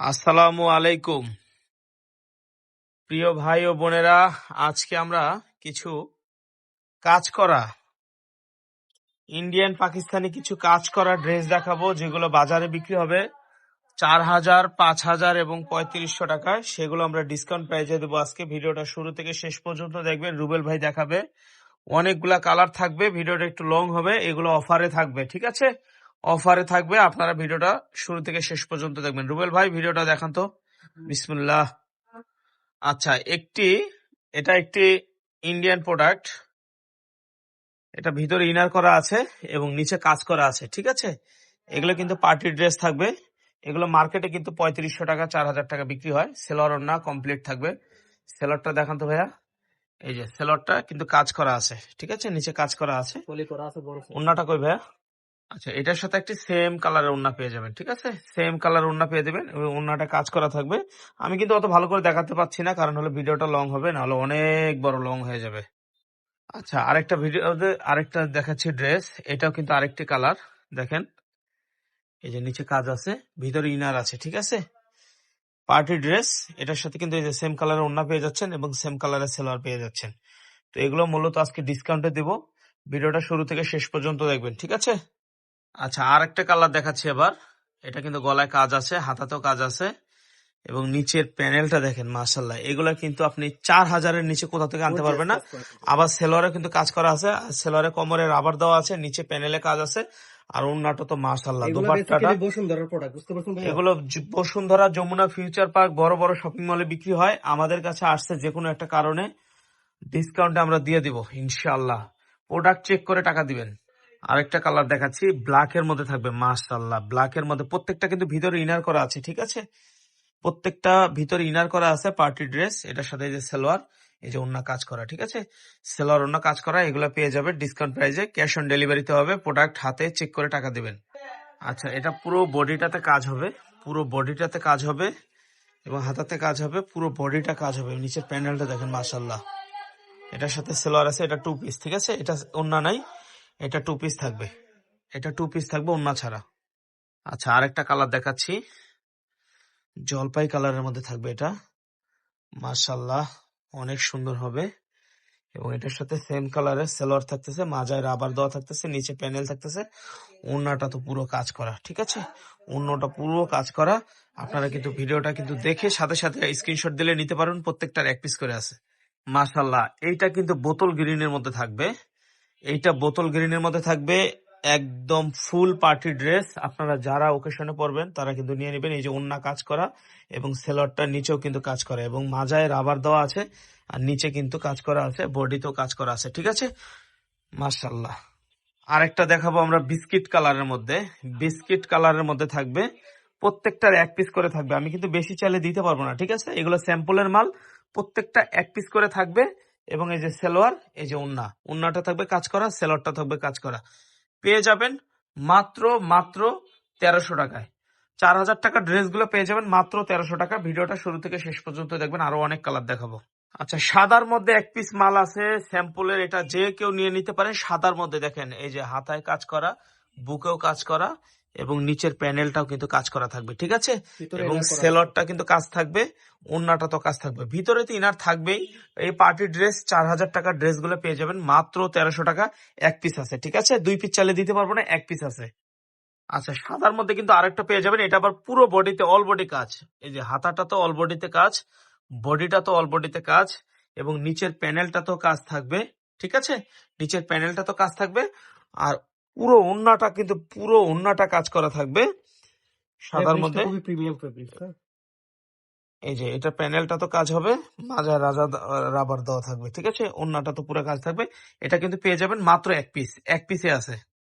আসসালামু আলাইকুম। প্রিয় ভাই ও বোনেরা, আজকে আমরা কিছু কাজ করা, ইন্ডিয়ান পাকিস্তানি কিছু কাজ করা ড্রেস দেখাবো, যেগুলো বাজারে বিক্রি হবে। চার হাজার, পাঁচ হাজার এবং পঁয়ত্রিশশো টাকায়। সেগুলো আমরা ডিসকাউন্ট প্রাইজে দেবো। আজকে ভিডিওটা শুরু থেকে শেষ পর্যন্ত দেখবেন, রুবেল ভাই দেখাবে। অনেকগুলা কালার থাকবে, ভিডিওটা একটু লং হবে, এগুলো অফারে থাকবে, ঠিক আছে? অফারে থাকবে। আপনারা ভিডিওটা শুরু থেকে শেষ পর্যন্ত দেখবেন। রুবেল ভাই ভিডিওটা দেখান তো। বিসমুল্লাহ। আচ্ছা একটি এটা একটি ইন্ডিয়ান প্রোডাক্ট এটা ভিতরে ইনার করা আছে এবং নিচে কাজ করা আছে ঠিক আছে? এগুলো কিন্তু পার্টি ড্রেস থাকবে। এগুলো মার্কেটে কিন্তু পঁয়ত্রিশশো টাকা চার হাজার টাকা বিক্রি হয়। সেলর না কমপ্লিট থাকবে। সেলরটা দেখান তো ভাইয়া। এই যে সেলরটা কিন্তু কাজ করা আছে ঠিক আছে? নিচে কাজ করা আছে। ওন্নাটা কই ভাইয়া? আচ্ছা এটার সাথে একটি সেম কালারের ওন্না পেয়ে যাবেন, ঠিক আছে? সেম কালার ওন্না পেয়ে যাবেন এবং ওন্নাটা কাজ করা থাকবে। আমি কিন্তু অত ভালো করে দেখাতে পাচ্ছি না, কারণ হলো ভিডিওটা লং হবে, নাহলে অনেক বড় লং হয়ে যাবে। আচ্ছা আরেকটা ভিডিওতে আরেকটা দেখাচ্ছি ড্রেস এটাও কিন্তু আরেকটি কালার দেখেন। এই যে নিচে কাজ আছে, ভিতরে ইনার আছে, ঠিক আছে? পার্টি ড্রেস এটার সাথে কিন্তু এই যে সেম কালারের ওন্না পেয়ে যাচ্ছেন এবং সেম কালারের সেলার পেয়ে যাচ্ছেন। তো এগুলো মূলত আজকে ডিসকাউন্টে দেব। ভিডিওটা শুরু থেকে শেষ পর্যন্ত দেখবেন, ঠিক আছে? আচ্ছা আর একটা কালার দেখাচ্ছি এবার। এটা কিন্তু গলায় কাজ আছে হাতাতেও কাজ আছে এবং নিচের প্যানেলটা দেখেন মার্শাল্লাহ এগুলা কিন্তু আপনি চার হাজারের নিচে কোথা থেকে আনতে পারবেন না। আবার সেলোয়ারে কিন্তু কাজ করা আছে আর সেলোয়ারে কোমরে রাবার দেওয়া আছে নিচে প্যানেলে কাজ আছে আর ওন্নাটা তো মার্শাল্লাহ এগুলো দুপাট্টাটা। বসুন্ধরা যমুনা ফিউচার পার্ক বড় বড় শপিং মলে বিক্রি হয়। আমাদের কাছে আসছে যে কোনো একটা কারণে। ডিসকাউন্টে আমরা দিয়ে দিব ইনশাআল্লাহ। প্রোডাক্ট চেক করে টাকা দিবেন। আরেকটা কালার দেখাচ্ছি ব্ল্যাক এর মধ্যে থাকবে, মাশাআল্লাহ ব্ল্যাক এর মধ্যে প্রত্যেকটা কিন্তু ভিতরে ইনার করা আছে, ঠিক আছে? প্রত্যেকটা ভিতরে ইনার করা আছে পার্টি ড্রেস এটার সাথে যে সালোয়ার, এই যে অন্য কাজ করা, ঠিক আছে? সেলোয়ার অন্য কাজ করা, এগুলো পেয়ে যাবে ডিসকাউন্ট প্রাইসে ক্যাশ অন ডেলিভারিতে হবে প্রোডাক্ট হাতে চেক করে টাকা দেবেন। আচ্ছা এটা পুরো বডিটাতে কাজ হবে, পুরো বডিটাতে কাজ হবে, এবং হাতাতে কাজ হবে, পুরো বডিটা কাজ হবে, নিচের প্যান্ডেলটা দেখেন মাশাল্লাহ এটার সাথে সেলোয়ার আছে, এটা টু পিস ঠিক আছে? এটা অন্য নাই এটা টু পিস থাকবে। এটা টু পিস থাকবে অন্য ছাড়া। আচ্ছা আরেকটা কালার দেখাচ্ছি। জলপাই কালারের মধ্যে থাকবে এটা। মাশাল্লাহ অনেক সুন্দর হবে। এবং এটার সাথে সেম কালারের সেলোয়ার থাকতেছে, মাজায় রাবার দেওয়া থাকতেছে, নিচে প্যানেল থাকতেছে। ওড়নাটা তো পুরো কাজ করা, ঠিক আছে? অন্যটা পুরো কাজ করা। আপনারা কিন্তু ভিডিওটা কিন্তু দেখে সাথে সাথে স্ক্রিনশট দিলে নিতে পারবেন প্রত্যেকটার এক পিস করে আছে। মাশাল্লাহ এইটা কিন্তু বোতল গ্রিনের মধ্যে থাকবে। এইটা বোতল গ্রিনের মধ্যে থাকবে, একদম ফুল পার্টি ড্রেস। আপনারা যারা ওকেশনে পরবেন, তারা কিন্তু নিয়ে নেবেন। এই যে ওন্না কাজ করা এবং সেলরটার নিচেও কিন্তু কাজ করা এবং মাজায় রাবার দেওয়া আছে আর নিচে কিন্তু কাজ করা আছে, বডিতেও কাজ করা আছে, ঠিক আছে? মাশাল্লাহ আরেকটা দেখাবো আমরা বিস্কিট কালারের মধ্যে। বিস্কিট কালারের মধ্যে থাকবে, প্রত্যেকটার এক পিস করে থাকবে। আমি কিন্তু বেশি চাইলে দিতে পারব না, ঠিক আছে? এগুলো স্যাম্পলের মাল, প্রত্যেকটা এক পিস করে থাকবে। এবং এই যে সেলোয়ার, এই যে উন্না। উন্নাটা থাকবে কাজ করা, সেলোয়ারটা থাকবে কাজ করা। পেয়ে যাবেন মাত্র মাত্র তেরোশো টাকায়। চার হাজার টাকা ড্রেসগুলো পেয়ে যাবেন মাত্র তেরোশো টাকা। ভিডিওটা শুরু থেকে শেষ পর্যন্ত দেখবেন, আরও অনেক কালার দেখাবো। আচ্ছা সাদার মধ্যে এক পিস মাল আছে, স্যাম্পলের এটা যে কেউ নিয়ে নিতে পারে, সাদার মধ্যে দেখেন, এই যে হাতায় কাজ করা, বুকেও কাজ করা এবং নিচের প্যানেলটাও কিন্তু কাজ করা থাকবে ঠিক আছে? এবং সেলরটা কিন্তু কাজ থাকবে ওন্নাটা তো কাজ থাকবে। ভিতরে তো ইনার থাকবেই। এই পার্টি ড্রেস চার হাজার টাকার ড্রেসগুলো পেয়ে যাবেন মাত্র তেরোশো টাকা এক পিস আছে ঠিক আছে? দুই পিস চালে দিতে পারব না এক পিস আছে। আচ্ছা সাদার মধ্যে কিন্তু আরেকটা পেয়ে যাবেন এটা আবার পুরো বডিতে অল বডি কাজ। এই যে হাতাটা তো অল বডিতে কাজ বডিটা তো অল বডিতে কাজ এবং নিচের প্যানেলটা তো কাজ থাকবে ঠিক আছে? নিচের প্যানেলটা তো কাজ থাকবে আর পুরো ওন্নাটা কিন্তু পুরো ওন্নাটা কাজ করা থাকবে। সাদার মধ্যে খুবই প্রিমিয়াম ফেব্রিক্স হ্যাঁ। এই যে এটা প্যানেলটা তো কাজ হবে। মাঝে রাজা রাবার দেওয়া থাকবে ঠিক আছে? ওন্নাটা তো পুরো কাজ থাকবে। এটা কিন্তু পেয়ে যাবেন মাত্র এক পিস এক পিসে আছে।